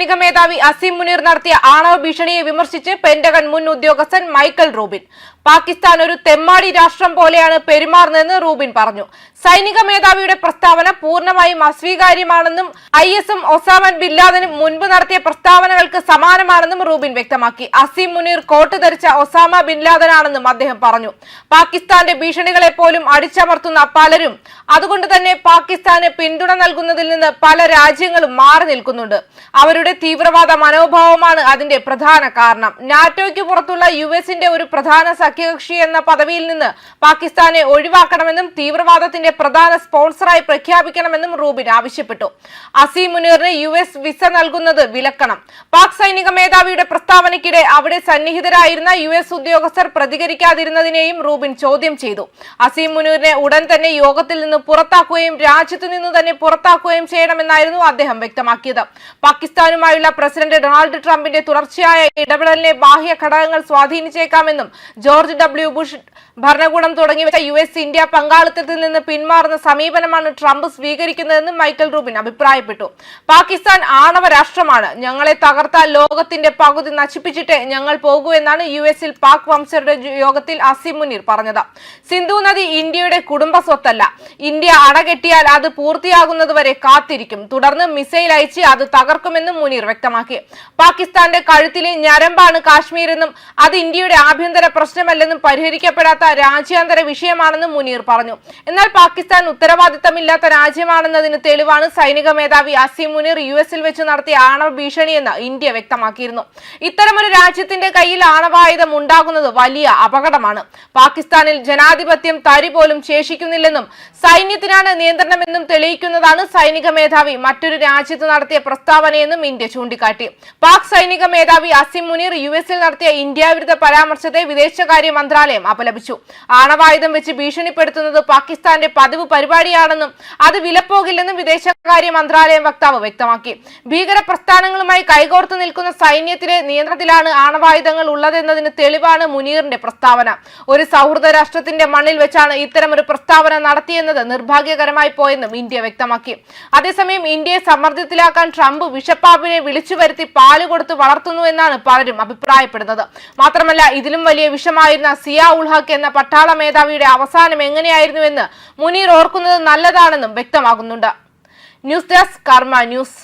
സൈനിക മേധാവി അസീം മുനീർ നടത്തിയ ആണവ ഭീഷണിയെ വിമർശിച്ച് പെന്റഗൺ മുൻ ഉദ്യോഗസ്ഥൻ മൈക്കൽ റൂബിൻ. പാകിസ്ഥാൻ ഒരു തെമ്മാടി രാഷ്ട്രം പോലെയാണ് പെരുമാറുന്നതെന്ന് റൂബിൻ പറഞ്ഞു. സൈനിക മേധാവിയുടെ പ്രസ്താവന പൂർണമായും അസ്വീകാര്യമാണെന്നും ഐ എസും ഒസാമൻ ബില്ലാദനും മുൻപ് നടത്തിയ പ്രസ്താവനകൾക്ക് സമാനമാണെന്നും റൂബിൻ വ്യക്തമാക്കി. അസീം മുനീർ കോട്ട് ധരിച്ച ഒസാമ ബിൻ ലാദനാണെന്നും അദ്ദേഹം പറഞ്ഞു. പാകിസ്ഥാന്റെ ഭീഷണികളെ പോലും അടിച്ചമർത്തുന്ന പലരും അതുകൊണ്ട് തന്നെ പാകിസ്ഥാന് പിന്തുണ നൽകുന്നതിൽ നിന്ന് പല രാജ്യങ്ങളും മാറി നിൽക്കുന്നുണ്ട്. അവരുടെ തീവ്രവാദ മനോഭാവമാണ് അതിന്റെ പ്രധാന കാരണം. നാറ്റോയ്ക്ക് പുറത്തുള്ള യു ഒരു പ്രധാന സഖ്യകക്ഷി എന്ന പദവിയിൽ നിന്ന് പാകിസ്ഥാനെ ഒഴിവാക്കണമെന്നും തീവ്രവാദത്തിന്റെ പ്രധാന സ്പോൺസറായി പ്രഖ്യാപിക്കണമെന്നും റൂബിൻ ആവശ്യപ്പെട്ടു. അസീം മുനീറിന് യു എസ് വിസ നൽകുന്നത് വിലക്കണം. പാക് സൈനിക മേധാവിയുടെ പ്രസ്താവനയ്ക്കിടെ അവിടെ സന്നിഹിതരായിരുന്ന യു എസ് ഉദ്യോഗസ്ഥർ പ്രതികരിക്കാതിരുന്നതിനെയും റൂബിൻ ചോദ്യം ചെയ്തു. അസീം മുനീറിനെ ഉടൻ തന്നെ യോഗത്തിൽ നിന്ന് പുറത്താക്കുകയും രാജ്യത്തു നിന്ന് തന്നെ പുറത്താക്കുകയും ചെയ്യണമെന്നായിരുന്നു അദ്ദേഹം വ്യക്തമാക്കിയത്. പാകിസ്ഥാനുമായുള്ള പ്രസിഡന്റ് ഡൊണാൾഡ് ട്രംപിന്റെ തുടർച്ചയായ ഇടപെടലിനെ ബാഹ്യ ഘടകങ്ങൾ സ്വാധീനിച്ചേക്കാമെന്നും ജോർജ് ഡബ്ല്യു ബുഷ് ഭരണകൂടം തുടങ്ങിവെച്ച യു എസ് ഇന്ത്യ പങ്കാളിത്തത്തിൽ നിന്ന് പിന്മാറുന്ന സമീപനമാണ് ട്രംപ് സ്വീകരിക്കുന്നതെന്നും മൈക്കൽ റൂബിൻ അഭിപ്രായപ്പെട്ടു. പാകിസ്ഥാൻ ആണവ രാഷ്ട്രമാണ്. ഞങ്ങളെ തകർത്താൽ ലോകത്തിന്റെ പകുതി നശിപ്പിച്ചിട്ട് ഞങ്ങൾ പോകൂ എന്നാണ് യു എസിൽ പാക് വംശരുടെ യോഗത്തിൽ അസിം മുനീർ പറഞ്ഞത്. സിന്ധു നദി ഇന്ത്യയുടെ കുടുംബ സ്വത്തല്ല. ഇന്ത്യ അണകെട്ടിയാൽ അത് പൂർത്തിയാകുന്നതുവരെ കാത്തിരിക്കും. തുടർന്ന് മിസൈൽ അയച്ച് അത് തകർക്കുമെന്നും മുനീർ വ്യക്തമാക്കി. പാകിസ്ഥാന്റെ കഴുത്തിലെ ഞരമ്പാണ് കാശ്മീർ എന്നും അത് ഇന്ത്യയുടെ ആഭ്യന്തര പ്രശ്നമല്ലെന്നും പരിഹരിക്കപ്പെടാത്ത രാജ്യാന്തര വിഷയമാണെന്നും മുനീർ പറഞ്ഞു. എന്നാൽ പാകിസ്ഥാൻ ഉത്തരവാദിത്തമില്ലാത്ത രാജ്യമാണെന്നതിന് തെളിവാണ് സൈനിക മേധാവി അസീം മുനീർ യു എസിൽ വെച്ച് നടത്തിയ ആണവ ഭീഷണിയെന്ന് ഇന്ത്യ വ്യക്തമാക്കിയിരുന്നു. ഇത്തരമൊരു രാജ്യത്തിന്റെ കയ്യിൽ ആണവായുധം ഉണ്ടാകുന്നത് വലിയ അപകടമാണ്. പാകിസ്ഥാനിൽ ജനാധിപത്യം തരി പോലും ശേഷിക്കുന്നില്ലെന്നും സൈന്യത്തിനാണ് നിയന്ത്രണമെന്നും തെളിയിക്കുന്നതാണ് സൈനിക മേധാവി മറ്റൊരു രാജ്യത്ത് നടത്തിയ പ്രസ്താവനയെന്നും ഇന്ത്യ ചൂണ്ടിക്കാട്ടി. പാക് സൈനിക മേധാവി അസിം മുനീർ യു എസിൽ നടത്തിയ ഇന്ത്യ വിരുദ്ധ പരാമർശത്തെ വിദേശകാര്യ മന്ത്രാലയം അപലപിച്ചു ആണവായുധം വെച്ച് ഭീഷണിപ്പെടുത്തുന്നത് പാകിസ്ഥാന്റെ പതിവ് പരിപാടിയാണെന്നും അത് വിലപ്പോകില്ലെന്നും വിദേശകാര്യ മന്ത്രാലയം വക്താവ് വ്യക്തമാക്കി. ഭീകര പ്രസ്ഥാനങ്ങളുമായി കൈകോർത്ത് നിൽക്കുന്ന സൈന്യത്തിലെ നിയന്ത്രണത്തിലാണ് ആണവായുധങ്ങൾ ഉള്ളതെന്നതിന് തെളിവാണ് മുനീറിന്റെ പ്രസ്താവന. ഒരു സൗഹൃദ രാഷ്ട്രത്തിന്റെ മണ്ണിൽ വെച്ചാണ് ഇത്തരം ഒരു പ്രസ്താവന നടത്തിയെന്നത് നിർഭാഗ്യകരമായി പോയെന്നും ഇന്ത്യ വ്യക്തമാക്കി. അതേസമയം ഇന്ത്യയെ സമ്മർദ്ദത്തിലാക്കാൻ ട്രംപ് വിഷപ്പാമ്പിനെ വിളിച്ചു വരുത്തി പാൽ കൊടുത്ത് വളർത്തുന്നു എന്നാണ് പലരും അഭിപ്രായപ്പെടുന്നത്. മാത്രമല്ല ഇതിലും വലിയ വിഷമായിരുന്ന സിയ ഉൾ ഹക്ക് എന്ന പട്ടാള മേധാവിയുടെ അവസാനം എങ്ങനെയായിരുന്നുവെന്ന് മുനീർ ഓർക്കുന്നത് നല്ലതാണെന്നും വ്യക്തമാകുന്നുണ്ട്. News desk Karma news.